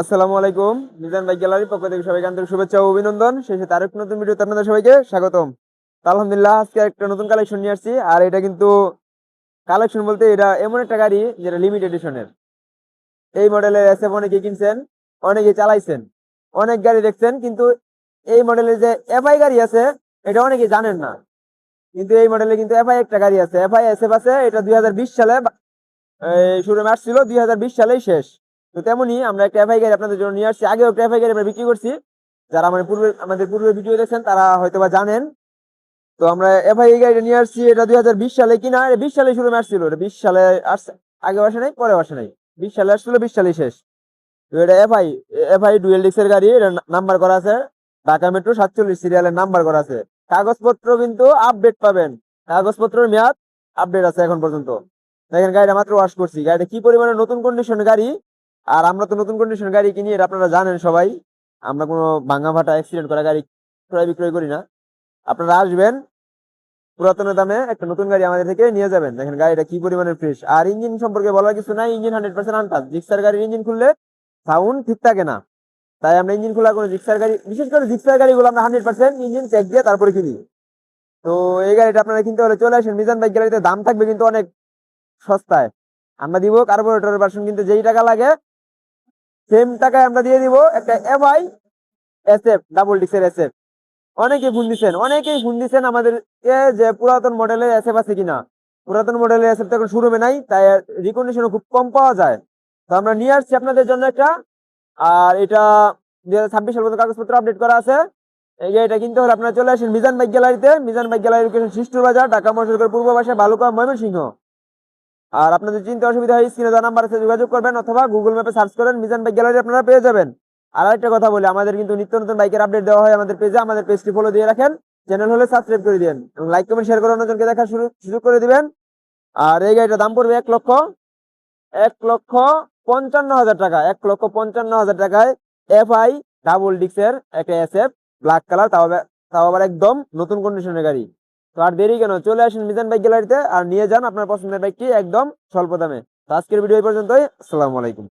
আসসালামু আলাইকুম। মিজান বাইক গ্যালারির পক্ষ থেকে সবাইকে আন্তরিক শুভেচ্ছা ও অভিনন্দন। শেষে তার এক নতুন ভিডিওতে আপনাদের সবাইকে স্বাগতম। আলহামদুলিল্লাহ, আজকে একটা নতুন কালেকশন নিয়ে আসছি। আর এটা কিন্তু কালেকশন বলতে এটা এমন একটা গাড়ি যেটা লিমিটেড এডিশনের এই মডেলের এসএফ অনেকে কিনছেন, অনেকে চালাইছেন, অনেক গাড়ি দেখছেন, কিন্তু এই মডেলের যে এফআই গাড়ি আছে, এটা অনেকে জানেন না। কিন্তু এই মডেলে কিন্তু এফআই একটা গাড়ি আছে। এফআই এসএফ আছে, এটা দুই হাজার বিশ সালে শুরু আসছিল দুই সালেই শেষ। তো তেমনি আমরা একটা এফআই গাড়ি আপনাদের জন্য নিয়ে আসছি। আগেও এফআই গাড়ি আমরা বিক্রি করছি। যারা আমাদের পূর্বে আমাদের পূর্বে ভিডিও দেখছেন, তারা হয়তো বা জানেন। তো আমরা এফআই গাড়িটা নিয়ে আসছি, এটা দুই হাজার বিশ সালে কিনা? বিশ সালে শুরু আসছিল এটা বিশ সালে আসছে আগে আসে নাই পরে আসে নাই। বিশ সালে আসছিল, বিশ সালে শেষ। তো এটা এফআই এফআই ডুয়েল ডিক্সের গাড়ি, এটা নাম্বার করা আছে। ঢাকা মেট্রো সাতচল্লিশ সিরিয়ালের নাম্বার করা আছে। কাগজপত্র কিন্তু আপডেট পাবেন। কাগজপত্রের মেয়াদ আপডেট আছে এখন পর্যন্ত। দেখেন গাড়িটা মাত্র ওয়াশ করছি। গাড়িটা কি পরিমাণে নতুন কন্ডিশন গাড়ি? আর আমরা তো নতুন কন্ডিশন গাড়ি কিনি, এটা আপনারা জানেন সবাই। আমরা কোনো ভাঙা ফাটা অ্যাক্সিডেন্ট করা গাড়ি ক্রয় বিক্রয় করি না। আপনারা আসবেন পুরাতনের দামে একটা নতুন গাড়ি আমাদের থেকে নিয়ে যাবেন। দেখেন গাড়িটা কি পরিমাণে ফ্রেশ আর ইঞ্জিন সম্পর্কে বলার কিছু নাই ইঞ্জিন হান্ড্রেড পার্সেন্ট আনটাস জিক্সার গাড়ির ইঞ্জিন খুললে সাউন্ড ঠিক থাকে না। তাই আমরা ইঞ্জিন খোলা কোনো জিক্সার গাড়ি, বিশেষ করে জিক্সার গাড়িগুলো আমরা হান্ড্রেড পার্সেন্ট ইঞ্জিন চেক দিয়ে তারপরে কিনি। তো এই গাড়িটা আপনারা কিনতে হলে চলে আসেন। মিজান বাইক গ্যালারিতে দাম থাকবে কিন্তু অনেক সস্তায়। আমরা দিব কার্বোরেটরের ভার্সন কিন্তু যেই টাকা লাগে সেম টাকায় আমরা দিয়ে দিব একটা এফআই এসএফ ডাবল ডিক্সের এসএফ অনেকে ফোন দিচ্ছেন অনেকেই ফোন দিচ্ছেন আমাদেরকে যে পুরাতন মডেলের এসএফ আছে কিনা। পুরাতন মডেলের এসএফ তো এখন শোরুমে নাই, তাই রিকন্ডিশনও খুব কম পাওয়া যায়। তো আমরা নিয়ে আসছি আপনাদের জন্য একটা, আর এটা দুই হাজার ছাব্বিশ সাল পর্যন্ত কাগজপত্র আপডেট করা আছে। এই গাড়িটা কিনতে হলে আপনারা চলে আসেন মিজান বাইক গ্যালারিতে। Mizan bike gallery location Shistur বাজার, ঢাকা মহাসড়কের পূর্ব পাশে বালুকা ময়মনসিংহ। আর আপনাদের চিন্তা অসুবিধা হয়, স্ক্রিনে দেওয়া নাম্বার আছে যোগাযোগ করবেন অথবা গুগল ম্যাপে সার্চ করেন মিজান বাইক গ্যালারি আপনারা পেয়ে যাবেন। আর একটা কথা বলি, আমাদের কিন্তু নিত্য নতুন বাইকের আপডেট দেওয়া হয় আমাদের পেজে আমাদের পেজটি ফলো দিয়ে রাখেন। চ্যানেল হলে সাবস্ক্রাইব করে দিন এবং লাইক কমেন্ট শেয়ার করে অন্যজনকে দেখার সুযোগ করে দিবেন। আর এই গাড়িটার দাম পড়বে এক লক্ষ এক লক্ষ পঞ্চান্ন হাজার টাকা, এক লক্ষ পঞ্চান্ন হাজার টাকায় এফ আই ডাবল ডিক্সের একটা এস এফ ব্ল্যাক কালার তাও তাও আবার একদম নতুন কন্ডিশনের গাড়ি। তো আর দেরি কেন? চলে আসেন মিজান বাইক গ্যালারিতে আর নিয়ে যান আপনার পছন্দের বাইকটি একদম স্বল্প দামে। তো আজকের ভিডিও পর্যন্তই। আসসালামু আলাইকুম।